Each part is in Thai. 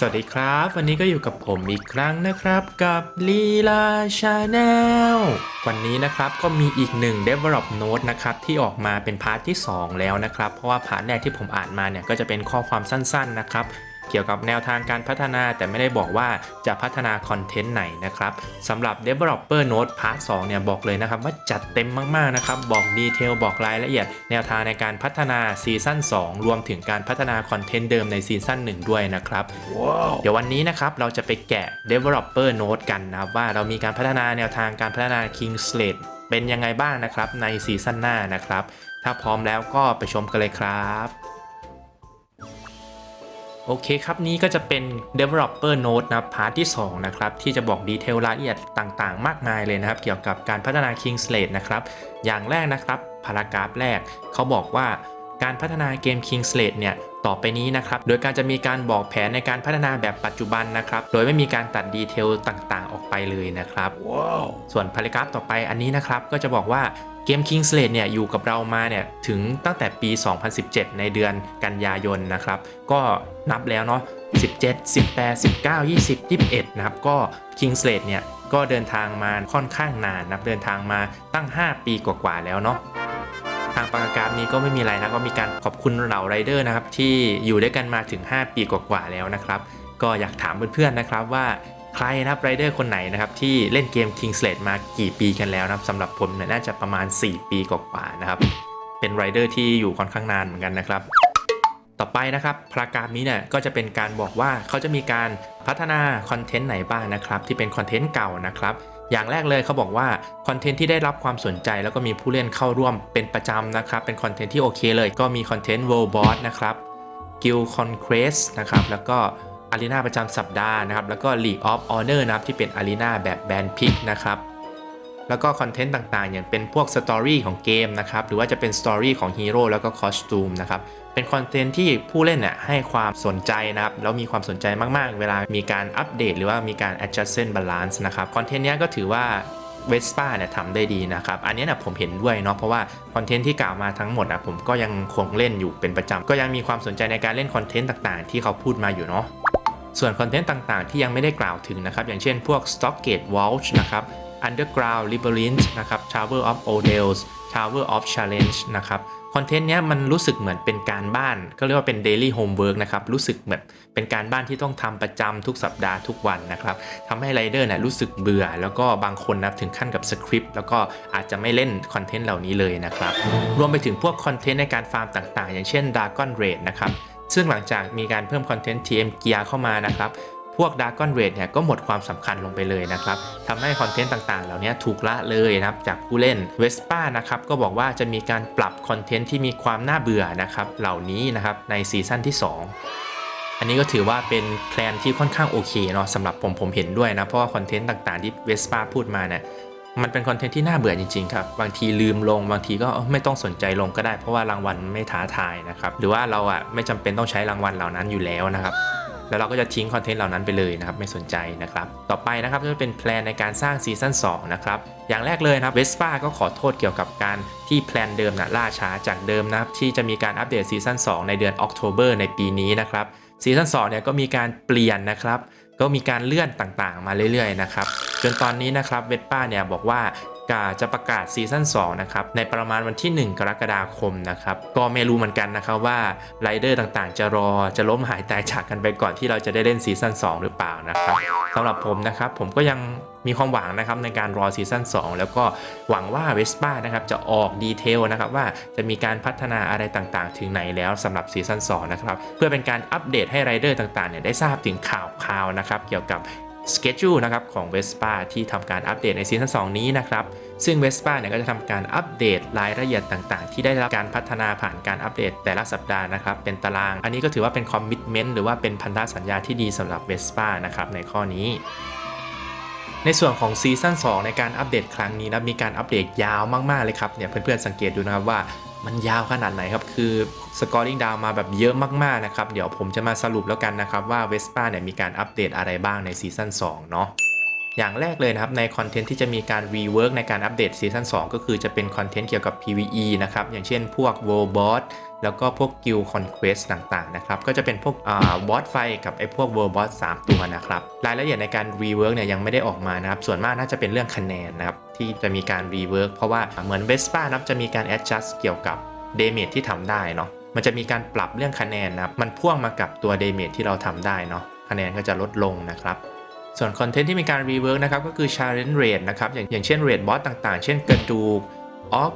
สวัสดีครับ วันนี้ก็อยู่กับผมอีกครั้งนะครับกับลีลาชาแนลวันนี้นะครับก็มีอีกหนึ่ง Develop Note นะครับที่ออกมาเป็นพาร์ทที่ 2 แล้วนะครับ เพราะว่าพาร์ทแรกที่ผมอ่านมาเนี่ยก็จะเป็นข้อความสั้นๆนะครับ เกี่ยวกับแนวทางการพัฒนาแต่ไม่ได้บอกว่าจะพัฒนาคอนเทนต์ไหนนะครับสำหรับ Developer Note Part 2เนี่ยบอกเลยนะครับว่าจัดเต็มมากๆนะครับบอกดีเทลบอกรายละเอียด แนวทางในการพัฒนาซีซั่น2 รวมถึงการพัฒนาคอนเทนต์เดิมในซีซั่น1 ด้วยนะครับเดี๋ยววันนี้นะครับเราจะไปแกะ Developer Note กันนะครับว่าเรามีการพัฒนาแนวทางการพัฒนา King Slate เป็นยังไงบ้างนะครับในซีซั่นหน้านะครับ ถ้าพร้อมแล้วก็ไปชมกันเลยครับ โอเคครับ นี้ก็จะเป็น Developer Note นะพาร์ทที่ 2 นะครับ ที่จะบอกดีเทลรายละเอียดต่างๆ มากมายเลยนะครับ เกี่ยวกับการพัฒนา King Slate นะครับ อย่างแรกนะครับพารากราฟแรก เขาบอกว่าการพัฒนาเกม King Slate เนี่ย ต่อไปนี้นะครับ โดยการจะมีการบอกแผนในการพัฒนาแบบปัจจุบันนะครับ โดยไม่มีการตัดดีเทลต่างๆ ออกไปเลยนะครับส่วนพารากราฟต่อไปอันนี้นะครับก็จะบอกว่า เกม King Slate เนี่ยอยู่กับเรามาเนี่ยถึงตั้งแต่ปี 2017 ในเดือนกันยายนนะครับ ก็นับแล้วเนาะ17 18 19 20 21 นะครับ ก็ King Slate เนี่ยก็เดินทางมาค่อนข้างนานนับเดินทางมาตั้ง 5 ปีกว่าๆแล้วเนาะทางประกาศนี้ก็ไม่มีอะไรนะก็มีการขอบคุณเหล่าไรเดอร์นะครับที่อยู่ด้วยกันมาถึง 5 ปีกว่าๆแล้วนะครับ ก็อยากถามเพื่อนๆนะครับว่า ใครนะครับไรเดอร์คนไหนนะครับที่เล่นเกม King Slate มากี่ปีกันแล้วนะครับสำหรับผมเนี่ยน่าจะประมาณ 4 ปีกว่าๆนะครับ เป็นไรเดอร์ที่อยู่ค่อนข้างนานเหมือนกันนะครับ ต่อไปนะครับพารากราฟนี้เนี่ยก็จะเป็นการบอกว่าเขาจะมีการพัฒนาคอนเทนต์ไหนบ้างนะครับที่เป็นคอนเทนต์เก่านะครับอย่างแรกเลยเขาบอกว่าคอนเทนต์ที่ได้รับความสนใจแล้วก็มีผู้เล่นเข้าร่วมเป็นประจำนะครับ เป็นคอนเทนต์ที่โอเคเลย ก็มีคอนเทนต์ World Boss นะครับ Guild Conquest นะครับแล้วก็ อารีนาประจำสัปดาห์นะครับ แล้วก็ League of Honor นะครับที่เป็นอารีนาแบบแบนพิกนะครับ แล้วก็คอนเทนต์ต่างๆ อย่างเป็นพวกสตอรี่ของเกมนะครับ หรือว่าจะเป็นสตอรี่ของฮีโร่แล้วก็คอสตูมนะครับ เป็นคอนเทนต์ที่ผู้เล่นเนี่ยให้ความสนใจนะครับ แล้วมีความสนใจมากๆ เวลามีการอัปเดต หรือว่ามีการ adjustment balance นะครับ คอนเทนต์เนี้ยก็ถือว่าเวสป้าเนี่ยทำได้ดีนะครับ อันนี้นะผมเห็นด้วยเนาะเพราะว่าคอนเทนต์ที่กล่าวมาทั้งหมดอะผมก็ยังคงเล่นอยู่เป็นประจำ ก็ยังมีความสนใจในการเล่นคอนเทนต์ต่างๆ ที่เขาพูดมาอยู่เนาะ ส่วนคอนเทนต์ต่างๆ ที่ยังไม่ได้กล่าวถึงนะครับ อย่างเช่นพวก Stockgate Vault นะครับ Underground Labyrinth นะครับ Tower of Odals Tower of Challenge นะครับคอนเทนต์เนี้ยมันรู้สึกเหมือนเป็นการบ้าน ก็เรียกว่าเป็น daily homework นะครับ รู้สึกแบบเป็นการบ้านที่ต้องทำประจำทุกสัปดาห์ทุกวันนะครับทำให้ไรเดอร์เนี่ยรู้สึกเบื่อ แล้วก็บางคนนะถึงขั้นกับสคริปต์แล้วก็อาจจะไม่เล่นคอนเทนต์เหล่านี้เลยนะครับ รวมไปถึงพวกคอนเทนต์ในการฟาร์มต่างๆ อย่างเช่น Dragon Raid นะครับ ซึ่งหลังจากมีการเพิ่มคอนเทนต์ TM Gear เข้ามานะครับพวก Dragon Raid เนี่ยก็หมดความสำคัญลงไปเลยนะครับทำให้คอนเทนต์ต่างๆ เหล่านี้ถูกละเลยนะครับจากผู้เล่น Vespa นะครับก็บอกว่าจะมีการปรับคอนเทนต์ที่มีความน่าเบื่อนะครับเหล่านี้นะครับในซีซั่นที่ 2อันนี้ก็ถือว่าเป็นแพลนที่ค่อนข้างโอเคเนาะสำหรับผมผมเห็นด้วยนะ เพราะว่าคอนเทนต์ต่างๆที่ Vespa พูดมาเนี่ย มันเป็นคอนเทนต์ที่น่าเบื่อจริงๆครับ บางทีลืมลง บางทีก็ไม่ต้องสนใจลงก็ได้ เพราะว่ารางวัลไม่ท้าทายนะครับ หรือว่าเราอะไม่จำเป็นต้องใช้รางวัลเหล่านั้นอยู่แล้วนะครับแล้วเราก็จะทิ้งคอนเทนต์เหล่านั้นไปเลยนะครับ ไม่สนใจนะครับ ต่อไปนะครับจะเป็นแพลนในการสร้างซีซั่น2นะครับ อย่างแรกเลยนะครับเวสป้าก็ขอโทษเกี่ยวกับการที่แพลนเดิมนะล่าช้าจากเดิมนะครับที่จะมีการอัปเดตซีซั่น2ในเดือนออกโทเบอร์ในปีนี้นะครับซีซั่น2เนี่ยก็มีการเปลี่ยนนะครับ ก็มีการเลื่อนต่างๆ มาเรื่อยๆนะครับ จนตอนนี้นะครับเวสป้าเนี่ยบอกว่า กาจะประกาศซีซั่น2นะครับในประมาณวันที่ 1 กรกฎาคมนะครับก็ไม่รู้เหมือนกันนะครับว่าไรเดอร์ต่างๆ จะรอจะล้มหายตายจากกันไปก่อนที่เราจะได้เล่นซีซั่น2หรือเปล่านะครับสำหรับผมนะครับผมก็ยังมีความหวังนะครับในการรอซีซั่น2 แล้วก็หวังว่าเวสป้านะครับจะออกดีเทลนะครับว่าจะมีการพัฒนาอะไรต่างๆ ถึงไหนแล้วสำหรับซีซั่น2นะครับเพื่อเป็นการอัปเดตให้ไรเดอร์ต่างๆเนี่ยได้ทราบถึงข่าวข่าวนะครับเกี่ยวกับ สเกจูนะครับของ Vespa ที่ทำการอัปเดตในซีซั่น2นี้นะครับ ซึ่ง Vespa เนี่ยก็จะทำการอัปเดตรายละเอียดต่างๆ ที่ได้รับการพัฒนาผ่านการอัปเดตแต่ละสัปดาห์นะครับ เป็นตาราง อันนี้ก็ถือว่าเป็นคอมมิชเมนต์หรือว่าเป็นพันธสัญญาที่ดีสำหรับ Vespa นะครับในข้อนี้ในส่วนของซีซั่น2ในการอัปเดตครั้งนี้นะมีการอัปเดตยาวมากๆเลยครับเนี่ยเพื่อนๆสังเกตดูนะครับว่า มันยาวขนาดไหนครับ คือสกอร์ลิงดาวมาแบบเยอะมากๆนะครับ เดี๋ยวผมจะมาสรุปแล้วกันนะครับว่าเวสป้าเนี่ยมีการอัปเดตอะไรบ้างในซีซั่น2เนาะ อย่างแรกเลยนะครับในคอนเทนต์ที่จะมีการรีเวิร์กในการอัปเดตซีซั่น2ก็คือจะเป็นคอนเทนต์เกี่ยวกับ PVE นะครับ อย่างเช่นพวก World Boss แล้วก็พวก Guild Conquest ต่างๆนะครับ ก็จะเป็นพวกบอสไฟกับไอ้พวก World Boss 3 ตัวนะครับ รายละเอียดในการรีเวิร์กเนี่ยยังไม่ได้ออกมานะครับ ส่วนมากน่าจะเป็นเรื่องคะแนนนะครับ ที่จะมีการรีเวิร์กเพราะว่าเหมือน Vespa นะครับจะมีการ adjust เกี่ยวกับเดเมจที่ทำได้เนาะมันจะมีการปรับเรื่องคะแนนนะครับมันพ่วงมากับตัวเดเมจที่เราทำได้เนาะคะแนนก็จะลดลงนะครับ ส่วนคอนเทนต์ที่มีการรีเวิร์กนะครับก็คือ Challenge Rate นะครับอย่างอย่างเช่นเรดบอสต่างๆ เช่นกระดูกออฟ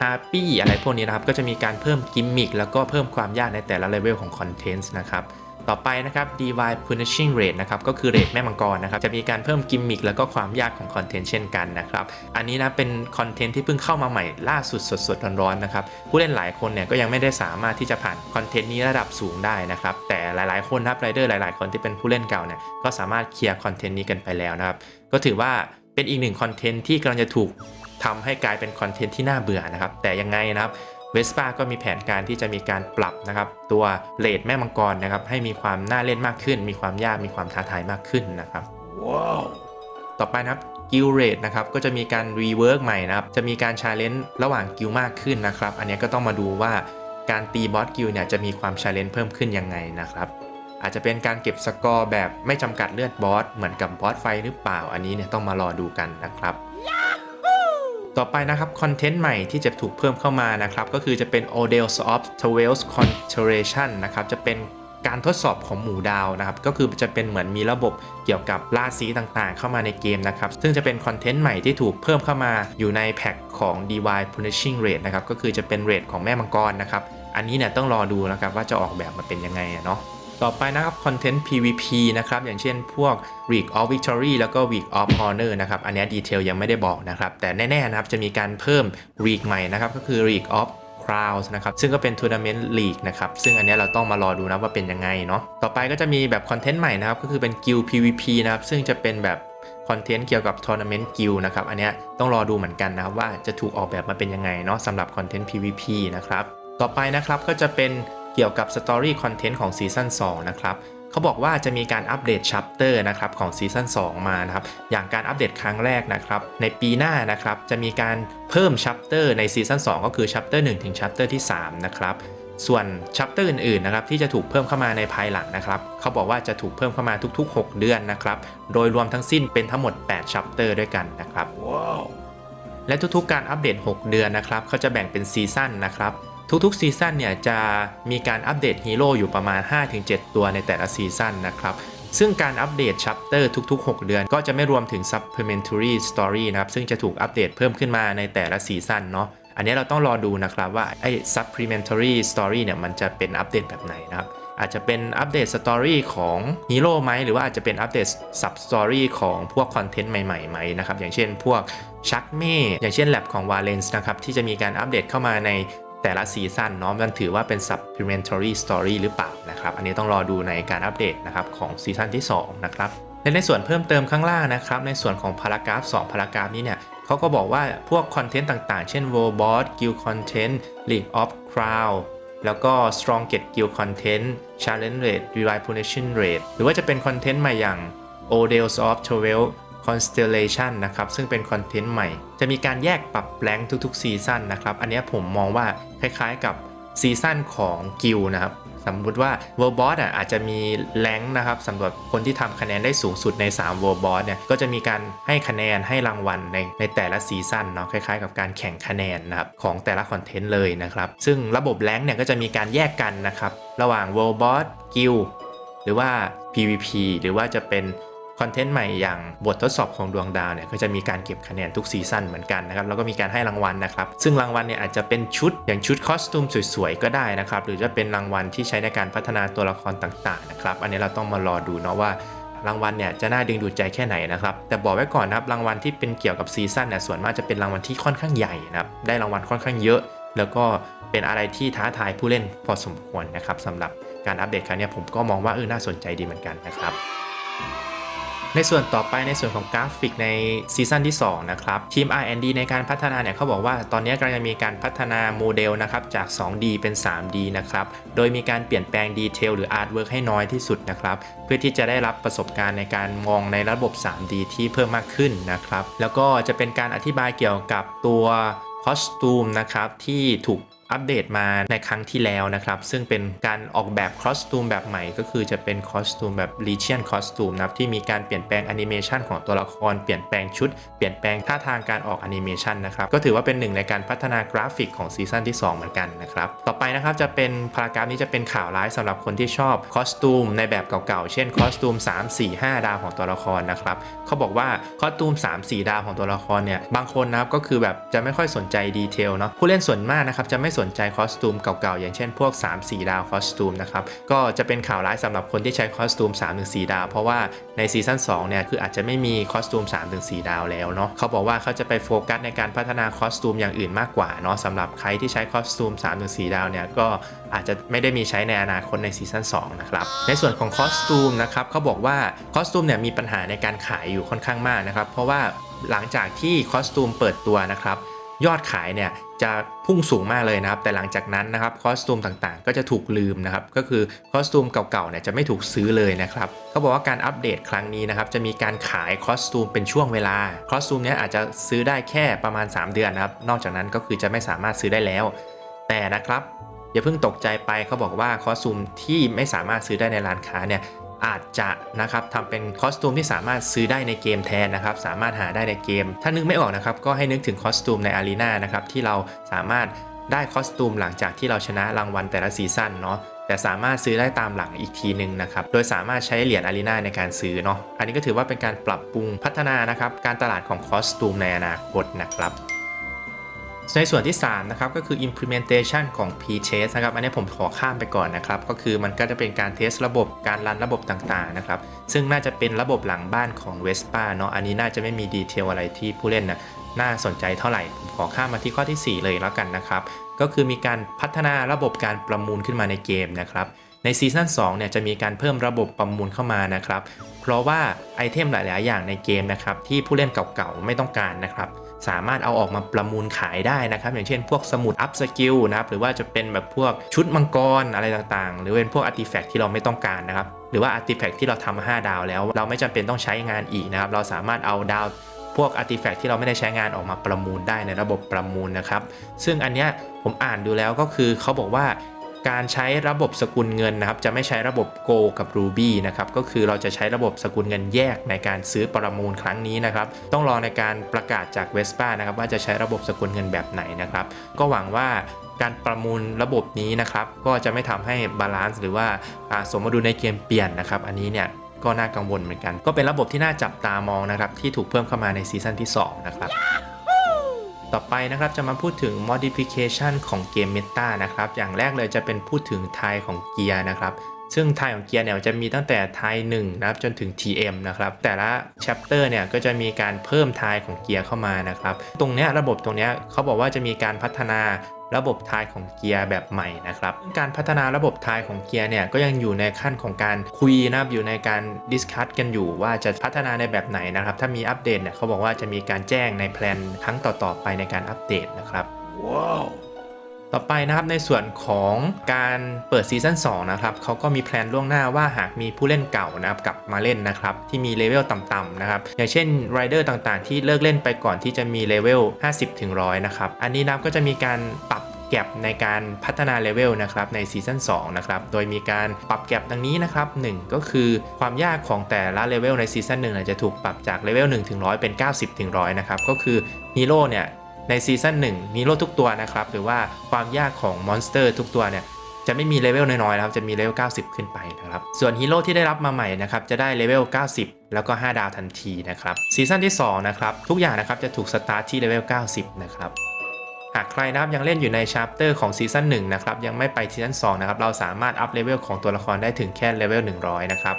ฮาร์ปี้อะไรพวกนี้นะครับ ก็จะมีการเพิ่มกิมมิคแล้วก็เพิ่มความยากในแต่ละเลเวลของคอนเทนต์นะครับ ต่อไปนะครับ Divine Punishing Rate นะครับก็คือเรทแม่มังกรนะครับจะมีการเพิ่มกิมมิคแล้วก็ความยากของคอนเทนต์เช่นกันนะครับอันนี้นะเป็นคอนเทนต์ที่เพิ่งเข้ามาใหม่ล่าสุดสดๆร้อนๆนะครับผู้เล่นหลายคนเนี่ยก็ยังไม่ได้สามารถที่จะผ่านคอนเทนต์นี้ระดับสูงได้นะครับแต่หลายๆคนนะครับไรเดอร์หลาย ๆ คนที่เป็นผู้เล่นเก่าเนี่ยก็สามารถเคลียร์คอนเทนต์นี้กันไปแล้วนะครับก็ถือว่าเป็นอีกหนึ่งคอนเทนต์ที่กำลังจะถูกทำให้กลายเป็นคอนเทนต์ที่น่าเบื่อนะครับแต่ยังไงนะครับ เวสป้าก็มีแผนการที่จะมีการปรับนะครับตัวเลดแม่มังกรนะครับให้มีความน่าเล่นมากขึ้น มีความยากมีความท้าทายมากขึ้นนะครับว้าวต่อไปนะครับกิลเรดนะครับก็จะมีการรีเวิร์กใหม่นะครับจะมีการชาเลนจ์ระหว่างกิลมากขึ้นนะครับ อันนี้ก็ต้องมาดูว่าการตีบอสกิลเนี่ยจะมีความชาเลนจ์เพิ่มขึ้นยังไงนะครับอาจจะเป็นการเก็บสกอร์แบบไม่จำกัดเลือดบอสเหมือนกับบอสไฟหรือเปล่าอันนี้เนี่ยต้องมารอดูกันนะครับ ต่อไปนะครับคอนเทนต์ใหม่ที่จะถูกเพิ่มเข้ามานะครับ ก็คือจะเป็น o d e l s of t w e l s Constellation นะครับ จะเป็นการทดสอบของหมู่ดาวนะครับ ก็คือจะเป็นเหมือนมีระบบเกี่ยวกับราศีต่างๆ เข้ามาในเกมนะครับ ซึ่งจะเป็นคอนเทนต์ใหม่ที่ถูกเพิ่มเข้ามาอยู่ในแพ็กของ Divine Punishing Rate นะครับ ก็คือจะเป็นเรทของแม่มังกรนะครับ อันนี้เนี่ยต้องรอดูนะครับว่าจะออกแบบมาเป็นยังไงเนาะ ต่อไปนะครับคอนเทนต์ PVP นะครับ อย่างเช่นพวก Week of Victory แล้วก็ Week of Honor นะครับ อันนี้ดีเทลยังไม่ได้บอกนะครับ แต่แน่ ๆ นะครับ จะมีการเพิ่ม Week ใหม่นะครับ ก็คือ Week of Crowns นะครับ ซึ่งก็เป็นทัวร์นาเมนต์ลีกนะครับ ซึ่งอันนี้เราต้องมารอดูนะว่าเป็นยังไงเนาะต่อไปก็จะมีแบบคอนเทนต์ใหม่นะครับ ก็คือเป็น Guild PVP นะครับ ซึ่งจะเป็นแบบคอนเทนต์เกี่ยวกับทัวร์นาเมนต์กิลนะครับ อันนี้ต้องรอดูเหมือนกันนะครับว่าจะถูกออกแบบมาเป็นยังไงเนาะสำหรับคอนเทนต์ PVP นะครับต่อไปนะครับก็จะเป็น เกี่ยวกับ Story Content ของซีซั่น2นะครับเขาบอกว่าจะมีการอัปเดตชัปเตอร์นะครับของซีซั่น2มานะครับอย่างการอัปเดตครั้งแรกนะครับในปีหน้านะครับจะมีการเพิ่มชัปเตอร์ในซีซั่น2ก็คือชัปเตอร์1ถึงชัปเตอร์ที่3นะครับส่วนชัปเตอร์อื่นๆนะครับที่จะถูกเพิ่มเข้ามาในภายหลังนะครับเขาบอกว่าจะถูกเพิ่มเข้ามาทุก ๆ 6 เดือนนะครับโดยรวมทั้งสิ้นเป็นทั้งหมด 8 ชัปเตอร์ด้วยกันนะครับว้าวและทุกๆการอัปเดต 6 เดือนนะครับเขาจะแบ่งเป็นซีซั่นนะครับ ทุกๆซีซั่นเนี่ยจะมีการอัปเดตฮีโร่อยู่ประมาณ 5-7 ตัวในแต่ละซีซั่นนะครับ ซึ่งการอัปเดตชัปเตอร์ทุก ๆ 6 เดือนก็จะไม่รวมถึง supplementary story นะครับ ซึ่งจะถูกอัปเดตเพิ่มขึ้นมาในแต่ละซีซั่นเนาะอันนี้เราต้องรอดูนะครับว่าไอ้ supplementary story เนี่ยมันจะเป็นอัปเดตแบบไหนนะครับอาจจะเป็นอัปเดตสตอรี่ของฮีโร่ไหมหรือว่าอาจจะเป็นอัปเดตซับสตอรี่ของพวกคอนเทนต์ใหม่ๆไหมนะครับอย่างเช่นพวกชักเม่อย่างเช่น Lab ของ Valence นะครับที่จะมีการอัปเดตเข้ามาใน แต่ละซีซั่นเนาะมันถือว่าเป็น supplementary story หรือเปล่านะครับ อันนี้ต้องรอดูในการอัปเดตนะครับของซีซั่นที่ 2 นะครับและในส่วนเพิ่มเติมข้างล่างนะครับ ในส่วนของพารากราฟ2พารากราฟนี้เนี่ยเขาก็บอกว่าพวกคอนเทนต์ต่างๆ เช่น World Boss Guild Content League of Crown แล้วก็ Strong Get Guild Content Challenge Rate Divine Punishing Rate หรือว่าจะเป็นคอนเทนต์ใหม่อย่าง o d e l s of 12 Constellation นะครับ ซึ่งเป็นคอนเทนต์ใหม่ จะมีการแยกปรับแรงทุกๆซีซั่นนะครับ อันนี้ผมมองว่าคล้ายๆกับซีซั่นของกิลนะครับสมมุติว่า World Boss อะอาจจะมีแรงนะครับสำหรับคนที่ทำคะแนนได้สูงสุดใน 3 World Boss เนี่ยก็จะมีการให้คะแนนให้รางวัลในในแต่ละซีซั่นเนาะคล้ายๆ กับการแข่งคะแนนนะครับของแต่ละคอนเทนต์เลยนะครับซึ่งระบบแรงเนี่ยก็จะมีการแยกกันนะครับระหว่าง World Boss Guild หรือว่า PVP หรือว่าจะเป็น คอนเทนต์ใหม่อย่างบททดสอบของดวงดาวเนี่ยก็จะมีการเก็บคะแนนทุกซีซั่นเหมือนกันนะครับแล้วก็มีการให้รางวัลนะครับซึ่งรางวัลเนี่ยอาจจะเป็นชุดอย่างชุดคอสตูมสวยๆก็ได้นะครับหรือจะเป็นรางวัลที่ใช้ในการพัฒนาตัวละครต่างๆนะครับอันนี้เราต้องมารอดูเนาะว่ารางวัลเนี่ยจะน่าดึงดูดใจแค่ไหนนะครับ แต่บอกไว้ก่อนนะครับรางวัลที่เป็นเกี่ยวกับซีซั่นเนี่ยส่วนมากจะเป็นรางวัลที่ค่อนข้างใหญ่นะครับได้รางวัลค่อนข้างเยอะ แล้วก็เป็นอะไรที่ท้าทายผู้เล่นพอสมควรนะครับสำหรับการอัปเดตครั้งเนี้ยผมก็มองว่าเออน่าสนใจดีเหมือนกันนะครับ ในส่วนต่อไปในส่วนของกราฟิกในซีซั่นที่ 2 นะครับ ทีม R&D ในการพัฒนาเนี่ยเขาบอกว่าตอนนี้กำลังจะมีการพัฒนาโมเดลนะครับจาก 2D เป็น 3D นะครับ โดยมีการเปลี่ยนแปลงดีเทลหรืออาร์ตเวิร์กให้น้อยที่สุดนะครับ เพื่อที่จะได้รับประสบการณ์ในการมองในระบบ 3D ที่เพิ่มมากขึ้นนะครับ แล้วก็จะเป็นการอธิบายเกี่ยวกับตัวคอสตูมนะครับที่ถูก อัปเดตมาในครั้งที่แล้วนะครับ ซึ่งเป็นการออกแบบคอสตูมแบบใหม่ ก็คือจะเป็นคอสตูมแบบ Legion คอสตูมนะครับที่มีการเปลี่ยนแปลงแอนิเมชันของตัวละคร เปลี่ยนแปลงชุด เปลี่ยนแปลงท่าทางการออกแอนิเมชันนะครับก็ถือว่าเป็นหนึ่งในการพัฒนากราฟิกของซีซั่นที่ 2 เหมือนกันนะครับต่อไปนะครับจะเป็นพารากราฟนี้จะเป็นข่าวร้ายสำหรับคนที่ชอบคอสตูมในแบบเก่าๆเช่นคอสตูม3 4 5 ดาวของตัวละครนะครับเขาบอกว่าคอสตูม 3 4 ดาวของตัวละครเนี่ยบางคนนะครับก็คือแบบจะไม่ค่อยสนใจดีเทลเนาะผู้เล่นส่วนมากนะครับจะไม่สนใจคอสตูมเก่าๆ อย่างเช่นพวก 3 4 ดาวคอสตูมนะครับ ก็จะเป็นข่าวร้ายสำหรับคนที่ใช้คอสตูม 3 4 ดาว เพราะว่าในซีซั่น2เนี่ยคืออาจจะไม่มีคอสตูม 3 4 ดาวแล้วเนาะเขาบอกว่าเขาจะไปโฟกัสในการพัฒนาคอสตูมอย่างอื่นมากกว่าเนาะสำหรับใครที่ใช้คอสตูม 3 4 ดาวเนี่ยก็อาจจะไม่ได้มีใช้ในอนาคตในซีซั่น2นะครับในส่วนของคอสตูมนะครับเขาบอกว่าคอสตูมเนี่ยมีปัญหาในการขายอยู่ค่อนข้างมากนะครับเพราะว่าหลังจากที่คอสตูมเปิดตัวนะครับยอดขายเนี่ย จะพุ่งสูงมากเลยนะครับ แต่หลังจากนั้นนะครับคอสตูมต่างๆ ก็จะถูกลืมนะครับ ก็คือคอสตูมเก่าๆเนี่ยจะไม่ถูกซื้อเลยนะครับเขาบอกว่าการอัปเดตครั้งนี้นะครับจะมีการขายคอสตูมเป็นช่วงเวลาคอสตูมเนี้ยอาจจะซื้อได้แค่ประมาณ 3 เดือนนะครับ นอกจากนั้นก็คือจะไม่สามารถซื้อได้แล้ว แต่นะครับอย่าเพิ่งตกใจไปเขาบอกว่าคอสตูมที่ไม่สามารถซื้อได้ในร้านค้าเนี่ย อาจจะนะครับทำเป็นคอสตูมที่สามารถซื้อได้ในเกมแทนนะครับ สามารถหาได้ในเกม ถ้านึกไม่ออกนะครับ ก็ให้นึกถึงคอสตูมในอารีนานะครับ ที่เราสามารถได้คอสตูมหลังจากที่เราชนะรางวัลแต่ละซีซั่นเนาะแต่สามารถซื้อได้ตามหลังอีกทีหนึ่งนะครับ โดยสามารถใช้เหรียญอารีนาในการซื้อเนาะ อันนี้ก็ถือว่าเป็นการปรับปรุงพัฒนานะครับ การตลาดของคอสตูมในอนาคตนะครับ ในส่วนที่ 3 นะครับ ก็คือ implementation ของ p-test นะครับ อันนี้ผมขอข้ามไปก่อนนะครับ ก็คือมันก็จะเป็นการเทสระบบการรันระบบต่างๆนะครับ ซึ่งน่าจะเป็นระบบหลังบ้านของ Vespa เนาะอันนี้น่าจะไม่มีดีเทลอะไรที่ผู้เล่นนะน่าสนใจเท่าไหร่ ผมขอข้ามมาที่ข้อที่ 4 เลยแล้วกันนะครับ ก็คือมีการพัฒนาระบบการประมูลขึ้นมาในเกมนะครับในซีซั่น2เนี่ยจะมีการเพิ่มระบบประมูลเข้ามานะครับ เพราะว่าไอเทมหลาย ๆ อย่างในเกมนะครับที่ผู้เล่นเก่า ๆ ไม่ต้องการนะครับ สามารถเอาออกมาประมูลขายได้นะครับ อย่างเช่นพวกสมุดอัพสกิลนะครับหรือว่าจะเป็นแบบพวกชุดมังกรอะไรต่างๆ หรือเป็นพวกอาร์ติแฟกต์ที่เราไม่ต้องการนะครับหรือว่าอาร์ติแฟกต์ที่เราทำ5ดาวแล้ว เราไม่จำเป็นต้องใช้งานอีกนะครับเราสามารถเอาดาวพวกอาร์ติแฟกต์ที่เราไม่ได้ใช้งานออกมาประมูลได้ในระบบประมูลนะครับ ซึ่งอันเนี้ยผมอ่านดูแล้วก็คือเขาบอกว่า การใช้ระบบสกุลเงินนะครับ จะไม่ใช้ระบบ Go กับ Ruby นะครับ ก็คือเราจะใช้ระบบสกุลเงินแยกในการซื้อประมูลครั้งนี้นะครับ ต้องรอในการประกาศจาก Vespa นะครับ ว่าจะใช้ระบบสกุลเงินแบบไหนนะครับ ก็หวังว่าการประมูลระบบนี้นะครับ ก็จะไม่ทำให้บาลานซ์หรือว่าสมดุลในเกมเปลี่ยนนะครับ อันนี้เนี่ยก็น่ากังวลเหมือนกัน ก็เป็นระบบที่น่าจับตามองนะครับ ที่ถูกเพิ่มเข้ามาในซีซั่นที่สองนะครับ ต่อไปนะครับจะมาพูดถึง modification ของเกม Meta นะครับอย่างแรกเลยจะเป็นพูดถึงไทยของเกียร์นะครับซึ่งไทยของเกียร์เนี่ยจะมีตั้งแต่ไทย1นะครับจนถึง TM นะครับแต่ละ chapter เนี่ยก็จะมีการเพิ่มไทยของเกียร์เข้ามานะครับตรงเนี้ยระบบตรงเนี้ยเขาบอกว่าจะมีการพัฒนา ระบบท้ายของเกียร์แบบใหม่นะครับ การพัฒนาระบบท้ายของเกียร์เนี่ยก็ยังอยู่ในขั้นของการคุยนะครับอยู่ในการดิสคัตกันอยู่ว่าจะพัฒนาในแบบไหนนะครับ ถ้ามีอัปเดตเนี่ยเขาบอกว่าจะมีการแจ้งในแพลนครั้งต่อๆไปในการอัปเดตนะครับ ต่อไปนะครับในส่วนของการเปิดซีซั่น2นะครับเขาก็มีแพลนล่วงหน้าว่าหากมีผู้เล่นเก่านะครับกลับมาเล่นนะครับที่มีเลเวลต่ำๆนะครับอย่างเช่นไรเดอร์ต่างๆ ที่เลิกเล่นไปก่อนที่จะมีเลเวล50ถึง100นะครับอันนี้นะครับก็จะมีการปรับแก็บในการพัฒนาเลเวลนะครับในซีซั่น2นะครับ โดยมีการปรับแก็บดังนี้นะครับ 1 ก็คือความยากของแต่ละเลเวลในซีซั่น1จะถูกปรับจากเลเวล1ถึง100 เป็น 90ถึง100 นะครับ ก็คือฮีโร่เนี่ย ในซีซั่น1มีโล่ทุกตัวนะครับ หรือว่าความยากของมอนสเตอร์ทุกตัวเนี่ยจะไม่มีเลเวลน้อยๆนะครับ จะมีเลเวล 90 ขึ้นไปนะครับ ส่วนฮีโร่ที่ได้รับมาใหม่นะครับ จะได้เลเวล 90 แล้วก็ 5 ดาวทันทีนะครับ ซีซั่นที่ 2 นะครับ ทุกอย่างนะครับ จะถูกสตาร์ทที่เลเวล 90 นะครับ หากใครนะครับยังเล่นอยู่ในชาร์ปเตอร์ของซีซั่น1นะครับ ยังไม่ไปซีซั่น2นะครับ เราสามารถอัพเลเวลของตัวละครได้ถึงแค่เลเวล 100 นะครับ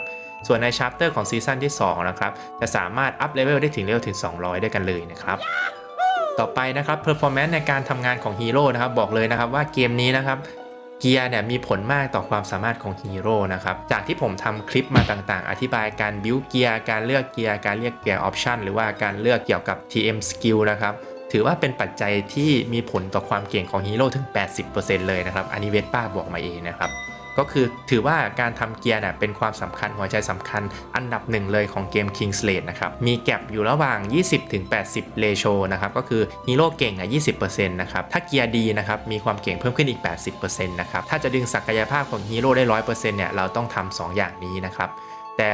ส่วนในชาร์ปเตอร์ของซีซั่นที่2นะครับ จะสามารถอัพเลเวลได้ถึงเลเวลถึง 200ด้วยกันเลยนะครับ ต่อไปนะครับ performance ในการทำงานของฮีโร่นะครับบอกเลยนะครับว่าเกมนี้นะครับเกียร์เนี่ยมีผลมากต่อความสามารถของฮีโร่นะครับ จากที่ผมทำคลิปมาต่างๆ อธิบายการบิวเกียร์ การเลือกเกียร์ การเรียกเกียร์ออปชันหรือว่าการเลือกเกี่ยวกับ TM skill นะครับ ถือว่าเป็นปัจจัยที่มีผลต่อความเก่งของฮีโร่ถึง 80%เลยนะครับ อันนี้เวสป้าบอกมาเองนะครับ ก็คือถือว่าการทำเกียร์เนี่ยเป็นความสำคัญหัวใจสำคัญอันดับหนึ่งเลยของเกม King's Blade นะครับ มีแกลบอยู่ระหว่าง 20-80 เลโชนะครับ ก็คือฮีโร่เก่งอะ 20%นะครับ ถ้าเกียร์ดีนะครับ มีความเก่งเพิ่มขึ้นอีก 80%นะครับ ถ้าจะดึงศักยภาพของฮีโร่ได้ 100%เนี่ย เราต้องทำ2อย่างนี้นะครับ แต่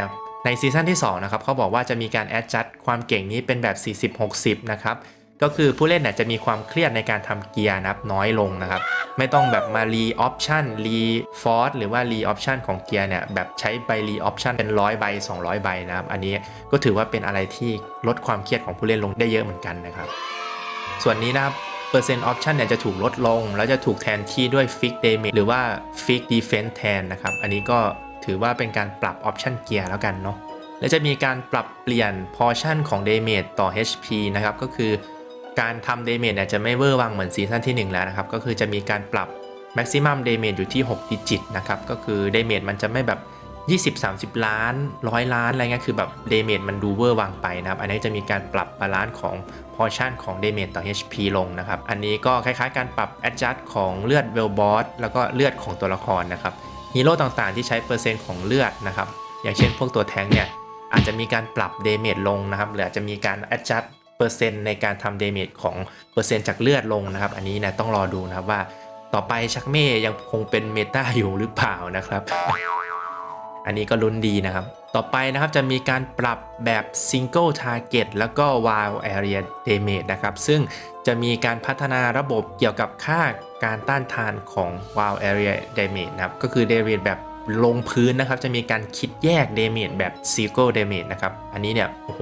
ในซีซั่นที่2นะครับเขาบอกว่าจะมีการแอดจัดความเก่งนี้เป็นแบบ 40-60 นะครับ ก็คือผู้เล่นเนี่ยจะมีความเครียดในการทำเกียร์นะครับน้อยลงนะครับ ไม่ต้องแบบมารีออปชันรีฟอร์สหรือว่ารีออปชันของเกียร์เนี่ยแบบใช้ใบรีออปชันเป็นร้อยใบ 200 ใบนะครับ อันนี้ก็ถือว่าเป็นอะไรที่ลดความเครียดของผู้เล่นลงได้เยอะเหมือนกันนะครับ ส่วนนี้นะครับเปอร์เซ็นต์ออปชันเนี่ยจะถูกลดลง แล้วจะถูกแทนที่ด้วยฟิกเดเมจหรือว่าฟิกดีเฟน s ์แทนนะครับ อันนี้ก็ถือว่าเป็นการปรับออปชันเกียร์แล้วกันเนาะและจะมีการปรับเปลี่ยนพอร์ชั่นของเดเมจต่อ HP นะครับก็คือ การทำเดเมจเนี่ยจะไม่เวอร์วังเหมือนซีซั่นที่ 1 แล้วนะครับ ก็คือจะมีการปรับ Maximum Damage อยู่ที่ 6 ดิจิตนะครับ ก็คือเดเมจมันจะไม่แบบ 20-30 ล้าน 100 ล้านอะไรเงี้ยคือแบบเดเมจมันดูเวอร์วังไปนะครับ อันนี้จะมีการปรับบาลานซ์ของพอชั่นของเดเมจต่อ HP ลงนะครับ อันนี้ก็คล้ายๆ การปรับ adjust ของเลือดเวลบอสแล้วก็เลือดของตัวละครนะครับฮีโร่ต่างๆ ที่ใช้เปอร์เซ็นต์ของเลือดนะครับอย่างเช่นพวกตัวแทงเนี่ยอาจจะมีการปรับเดเมจลงนะครับหรืออาจจะมีการ adjust ในการทำเดเมจของเปอร์เซ็นต์จากเลือดลงนะครับ อันนี้เนะต้องรอดูนะครับว่าต่อไปชักเม่ยังคงเป็นเมตาอยู่หรือเปล่านะครับ อันนี้ก็ลุ้นดีนะครับ ต่อไปนะครับจะมีการปรับแบบ Single Target แล้วก็ Wild Area Damage นะครับ ซึ่งจะมีการพัฒนาระบบเกี่ยวกับค่าการต้านทานของ Wild Area Damage นะครับ ก็คือ Damage แบบลงพื้นนะครับ จะมีการคิดแยก Damage แบบ Single Damage นะครับ อันนี้เนี่ยโอ้โห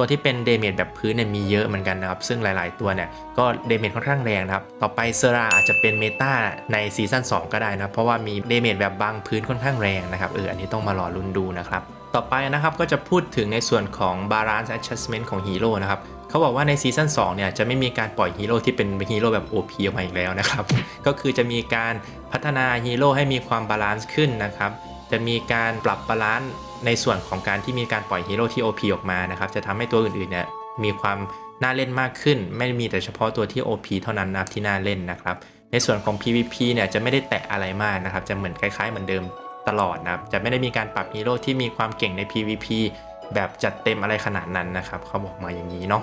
ตัวที่เป็นเดเมจแบบพื้นเนี่ยมีเยอะเหมือนกันนะครับ ซึ่งหลายๆ ตัวเนี่ยก็เดเมจค่อนข้างแรงนะครับ ต่อไปเซราอาจจะเป็นเมตาในซีซั่น2 ก็ได้นะ เพราะว่ามีเดเมจแบบบางพื้นค่อนข้างแรงนะครับ เออ อันนี้ต้องมารอลุ้นดูนะครับ ต่อไปนะครับก็จะพูดถึงในส่วนของ balance adjustment ของฮีโร่นะครับเขาบอกว่าในซีซั่น2เนี่ยจะไม่มีการปล่อยฮีโร่ที่เป็นฮีโร่แบบ OP ออกมาอีกแล้วนะครับ ก็คือจะมีการพัฒนาฮีโร่ให้มีความบาลานซ์ขึ้นนะครับ จะมีการปรับบาลานซ์ ในส่วนของการที่มีการปล่อยฮีโร่ที่ OP ออกมานะครับ จะทำให้ตัวอื่นๆเนี่ยมีความน่าเล่นมากขึ้น ไม่มีแต่เฉพาะตัวที่ OP เท่านั้นนะครับที่น่าเล่นนะครับ ในส่วนของ PVP เนี่ยจะไม่ได้แตะอะไรมากนะครับ จะเหมือนคล้ายๆเหมือนเดิมตลอดนะครับ จะไม่ได้มีการปรับฮีโร่ที่มีความเก่งใน PVP แบบจัดเต็มอะไรขนาดนั้นนะครับเขาบอกมาอย่างนี้เนาะ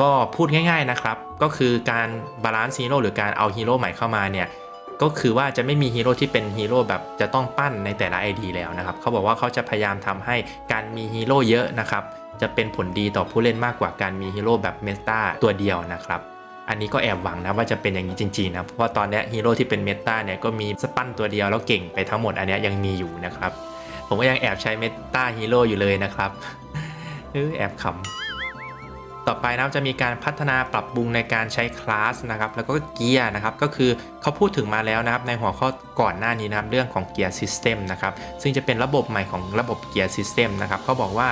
ก็พูดง่าย ๆนะครับ ก็คือการบาลานซ์ฮีโร่หรือการเอาฮีโร่ใหม่เข้ามาเนี่ย ก็คือว่าจะไม่มีฮีโร่ที่เป็นฮีโร่แบบจะต้องปั้นในแต่ละ ID แล้วนะครับเขาบอกว่าเขาจะพยายามทำให้การมีฮีโร่เยอะนะครับจะเป็นผลดีต่อผู้เล่นมากกว่าการมีฮีโร่แบบเมตาตัวเดียวนะครับอันนี้ก็แอบหวังนะว่าจะเป็นอย่างนี้จริงๆนะเพราะว่าตอนนี้ฮีโร่ที่เป็นเมตาเนี่ยก็มีสปั้นตัวเดียวแล้วเก่งไปทั้งหมดอันนี้ยยังมีอยู่นะครับผมก็ยังแอบใช้เมตาฮีโร่อยู่เลยนะครับเออแอบขำ ต่อไปนะครับจะมีการพัฒนาปรับปรุงในการใช้คลาสนะครับแล้วก็เกียร์นะครับก็คือเขาพูดถึงมาแล้วนะครับในหัวข้อก่อนหน้านี้นะครับเรื่องของเกียร์ซิสเต็มนะครับซึ่งจะเป็นระบบใหม่ของระบบเกียร์ซิสเต็มนะครับเขาบอกว่า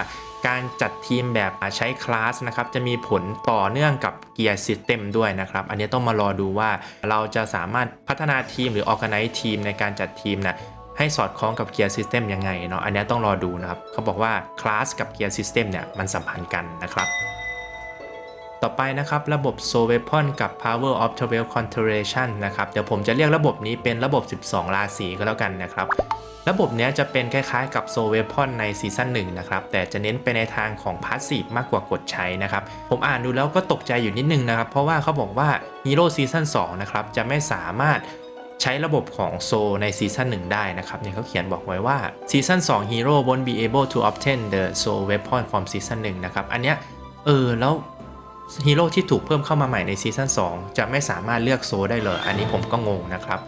การจัดทีมแบบใช้คลาสนะครับจะมีผลต่อเนื่องกับเกียร์ซิสเต็มด้วยนะครับ อันนี้ต้องมารอดูว่าเราจะสามารถพัฒนาทีมหรือ organize ทีมในการจัดทีมนะให้สอดคล้องกับเกียร์ซิสเต็มยังไงเนาะอันนี้ต้องรอดูนะครับ เขาบอกว่าคลาสกับเกียร์ซิสเต็มเนี่ยมันสัมพันธ์กันนะครับ ต่อไปนะครับระบบ s o Weapon กับ Power of 12 Concentration นะครับเดี๋ยวผมจะเรียกระบบนี้เป็นระบบ 12 ราศีก็แล้วกันนะครับระบบเนี้ยจะเป็นคล้ายๆกับ s o Weapon ในซีซั่น1นะครับ แต่จะเน้นไปในทางของ Passive มากกว่ากดใช้นะครับ ผมอ่านดูแล้วก็ตกใจอยู่นิดนึงนะครับ เพราะว่าเขาบอกว่า Hero Season 2นะครับ จะไม่สามารถใช้ระบบของโซในซีซั่น1ได้นะครับเนี่ยเขาเขียนบอกไว้ว่าซีซั่น2 Hero won't be able to obtain the Soul Weapon from Season 1นะครับ อันเนี้ยเออแล้ว ฮีโร่ที่ถูกเพิ่มเข้ามาใหม่ในซีซั่น2จะไม่สามารถเลือกโซได้เลย อันนี้ผมก็งงนะครับ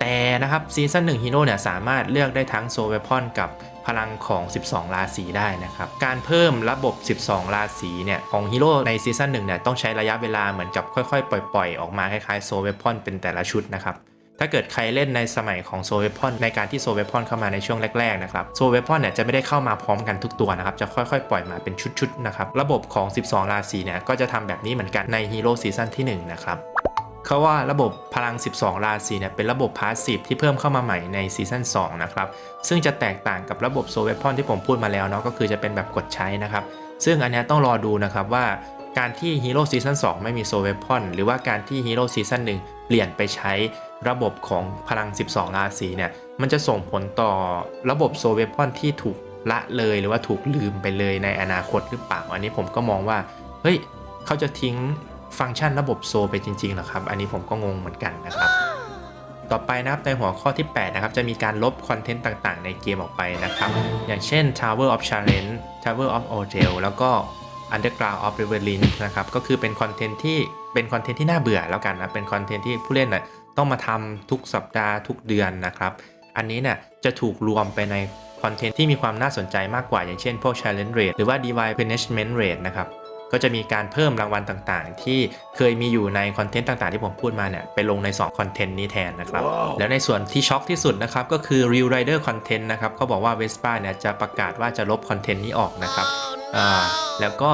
แต่นะครับซีซั่น1ฮีโร่เนี่ยสามารถเลือกได้ทั้งโซเวพอนกับพลังของ 12 ราศีได้นะครับ การเพิ่มระบบ 12 ราศีเนี่ยของฮีโร่ในซีซั่น1เนี่ยต้องใช้ระยะเวลาเหมือนกับค่อยๆ ปล่อย ๆ ออกมาคล้ายๆโซเวพอนเป็นแต่ละชุดนะครับ ถ้าเกิดใครเล่นในสมัยของโซเวพอนในการที่โซเวพอนเข้ามาในช่วงแรกๆนะครับโซเวพอนเนี่ยจะไม่ได้เข้ามาพร้อมกันทุกตัวนะครับจะค่อยๆ ปล่อยมาเป็นชุดๆนะครับระบบของ 12 ราศีเนี่ยก็จะทำแบบนี้เหมือนกันในฮีโร่ซีซั่นที่ 1 นะครับเขาว่าระบบพลัง 12 ราศีเนี่ยเป็นระบบพาสซีฟที่เพิ่มเข้ามาใหม่ในซีซั่น2นะครับซึ่งจะแตกต่างกับระบบโซเวพอนที่ผมพูดมาแล้วเนาะก็คือจะเป็นแบบกดใช้นะครับซึ่งอันนี้ต้องรอดูนะครับว่าการที่ฮีโร่ซีซั่น2ไม่มีโซเวพอนหรือว่าการที่ฮีโร่ซีซั่น1เปลี่ยนไปใช้ ระบบของพลัง 12 ราศีเนี่ย มันจะส่งผลต่อระบบโซเวพอนที่ถูกละเลยหรือว่าถูกลืมไปเลยในอนาคตหรือเปล่า อันนี้ผมก็มองว่า เฮ้ย เขาจะทิ้งฟังก์ชันระบบโซไปจริงๆหรอครับ อันนี้ผมก็งงเหมือนกันนะครับ ต่อไปนะครับในหัวข้อที่ 8 นะครับ จะมีการลบคอนเทนต์ต่างๆ ในเกมออกไปนะครับ อย่างเช่น Tower of Challenge Tower of Hotel แล้วก็ Underground of Labyrinth นะครับ ก็คือเป็นคอนเทนต์ที่เป็นคอนเทนต์ที่น่าเบื่อแล้วกันนะ เป็นคอนเทนต์ที่ผู้เล่นน่ะ ต้องมาทำทุกสัปดาห์ทุกเดือนนะครับ อันนี้เนี่ยจะถูกรวมไปในคอนเทนต์ที่มีความน่าสนใจมากกว่าอย่างเช่นพวก Challenge Rate หรือว่า Divine Punishment Rate นะครับ ก็จะมีการเพิ่มรางวัลต่างๆ ที่เคยมีอยู่ในคอนเทนต์ต่างๆ ที่ผมพูดมาเนี่ยไปลงใน2คอนเทนต์นี้แทนนะครับแล้วในส่วนที่ช็อกที่สุดนะครับ ก็คือ Real Rider Content นะครับเขาบอกว่า Vespa เนี่ยจะประกาศว่าจะลบคอนเทนต์นี้ออกนะครับอ่าแล้วก็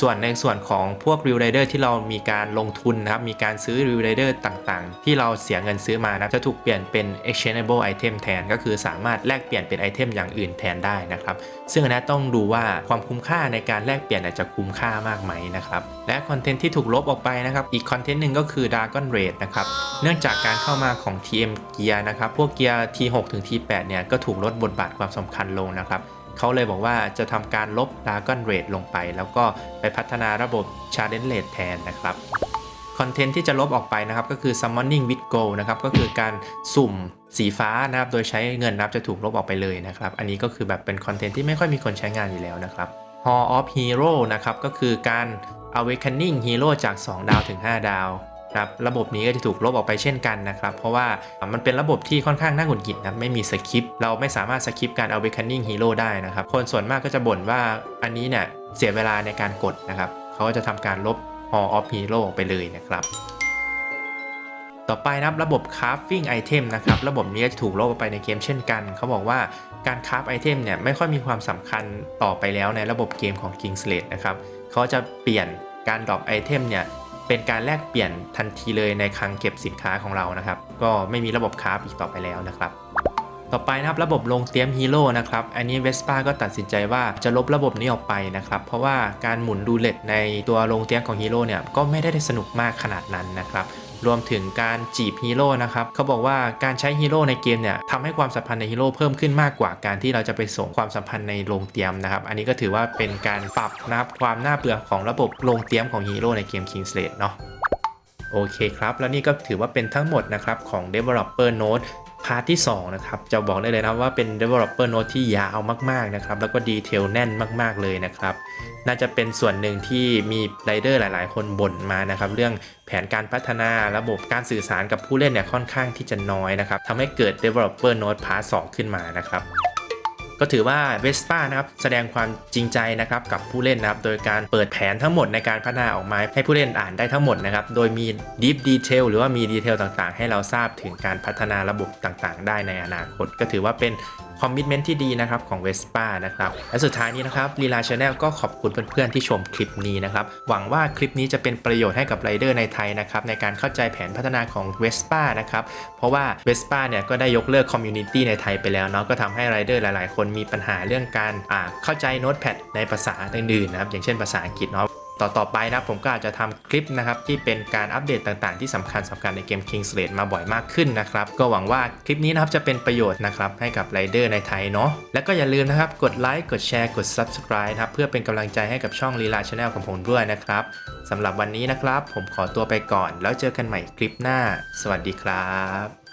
ส่วนในส่วนของพวก Real Rider ที่เรามีการลงทุนนะครับ มีการซื้อ Real Rider ต่างๆ ที่เราเสียเงินซื้อมานะจะถูกเปลี่ยนเป็น exchangeable item แทน ก็คือสามารถแลกเปลี่ยนเป็นไอเทมอย่างอื่นแทนได้นะครับ ซึ่งอันนี้ต้องดูว่าความคุ้มค่าในการแลกเปลี่ยนเนี่ยจะคุ้มค่ามากไหมนะครับ และคอนเทนต์ที่ถูกลบออกไปนะครับ อีกคอนเทนต์หนึ่งก็คือ Dragon Raid นะครับ เนื่องจากการเข้ามาของ TM Gear นะครับ พวกเกียร์ T6 ถึง T8 เนี่ยก็ถูกลดบทบาทความสำคัญลงนะครับ เขาเลยบอกว่าจะทำการลบ Dragon Raid ลงไป แล้วก็ไปพัฒนาระบบ Challenge Raid แทนนะครับคอนเทนต์ที่จะลบออกไปนะครับก็คือ Summoning with Gold นะครับก็คือการสุ่มสีฟ้านะครับโดยใช้เงินนับจะถูกลบออกไปเลยนะครับ อันนี้ก็คือแบบเป็นคอนเทนต์ที่ไม่ค่อยมีคนใช้งานอยู่แล้วนะครับ Hall of Hero นะครับก็คือการ Awakening Hero จาก 2 ดาวถึง 5 ดาว ครับระบบนี้ก็จะถูกลบออกไปเช่นกันนะครับ เพราะว่ามันเป็นระบบที่ค่อนข้างน่าหงุดหงิดนะไม่มีสคริปต์เราไม่สามารถสคริปต์การ Awakening Hero ได้นะครับ คนส่วนมากก็จะบ่นว่าอันนี้เนี่ยเสียเวลาในการกดนะครับเขาก็จะทำการลบ Hall of Hero ไปเลยนะครับต่อไปนะครับระบบ crafting item นะครับระบบนี้จะถูกลบออกไปในเกมเช่นกัน เขาบอกว่าการคราฟไอเทมเนี่ยไม่ค่อยมีความสำคัญต่อไปแล้วในระบบเกมของ Kingslate นะครับเขาจะเปลี่ยนการดรอปไอเทมเนี่ย เป็นการแลกเปลี่ยนทันทีเลยในคลังเก็บสินค้าของเรานะครับ ก็ไม่มีระบบคราฟอีกต่อไปแล้วนะครับ ต่อไปนะครับระบบลงเตรียมฮีโร่นะครับ อันนี้เวสป้าก็ตัดสินใจว่าจะลบระบบนี้ออกไปนะครับ เพราะว่าการหมุนดูเลตในตัวลงเตรียมของฮีโร่เนี่ยก็ไม่ได้สนุกมากขนาดนั้นนะครับ รวมถึงการจีบฮีโร่นะครับเขาบอกว่าการใช้ฮีโร่ในเกมเนี่ยทำให้ความสัมพันธ์ในฮีโร่เพิ่มขึ้นมากกว่าการที่เราจะไปส่งความสัมพันธ์ในโรงเตรียมนะครับ อันนี้ก็ถือว่าเป็นการปรับนะครับความน่าเบื่อของระบบโรงเตรียมของฮีโร่ในเกม Kingslate เนาะโอเคครับ แล้วนี่ก็ถือว่าเป็นทั้งหมดนะครับของ Developer Note พาร์ทที่2นะครับจะบอกได้เลยนะว่าเป็น Developer Note ที่ยาวมากๆนะครับแล้วก็ดีเทลแน่นมากๆเลยนะครับ น่าจะเป็นส่วนหนึ่งที่มีไรเดอร์หลาย ๆ คนบ่นมานะครับ เรื่องแผนการพัฒนาระบบการสื่อสารกับผู้เล่นเนี่ยค่อนข้างที่จะน้อยนะครับทำให้เกิด Developer Note Part 2 ขึ้นมานะครับก็ถือว่า Vespa นะครับแสดงความจริงใจนะครับกับผู้เล่นนะครับโดยการเปิดแผนทั้งหมดในการพัฒนาออกมาให้ผู้เล่นอ่านได้ทั้งหมดนะครับโดยมี Deep Detail หรือว่ามีดีเทลต่างๆ ให้เราทราบถึงการพัฒนาระบบต่างๆ ได้ในอนาคต ก็ถือว่าเป็นคอมมิชเมนที่ดีนะครับของ Vespa นะครับและสุดท้ายนี้นะครับลีลาชาแนลก็ขอบคุณเพื่อนๆที่ชมคลิปนี้นะครับหวังว่าคลิปนี้จะเป็นประโยชน์ให้กับไรเดอร์ในไทยนะครับในการเข้าใจแผนพัฒนาของ Vespa นะครับเพราะว่า Vespa เนี่ยก็ได้ยกเลิกคอมมูนิตี้ในไทยไปแล้วเนาะก็ทำให้ไรเดอร์หลายๆ คนมีปัญหาเรื่องการเข้าใจโน้ตแพดในภาษาอื่นๆนะครับอย่างเช่นภาษาอังกฤษเนาะ ต่อต่อไปนะผมก็อาจจะทำคลิปนะครับที่เป็นการอัปเดตต่างๆ ที่สำคัญสำคัญในเกม Kingslate มาบ่อยมากขึ้นนะครับก็หวังว่าคลิปนี้นะครับจะเป็นประโยชน์นะครับให้กับไรเดอร์ในไทยเนาะและก็อย่าลืมนะครับกดไลค์กดแชร์กด Subscribe นะครับเพื่อเป็นกำลังใจให้กับช่องลีลาชาแนลของผมด้วยนะครับสำหรับวันนี้นะครับ ผมขอตัวไปก่อน แล้วเจอกันใหม่คลิปหน้า สวัสดีครับ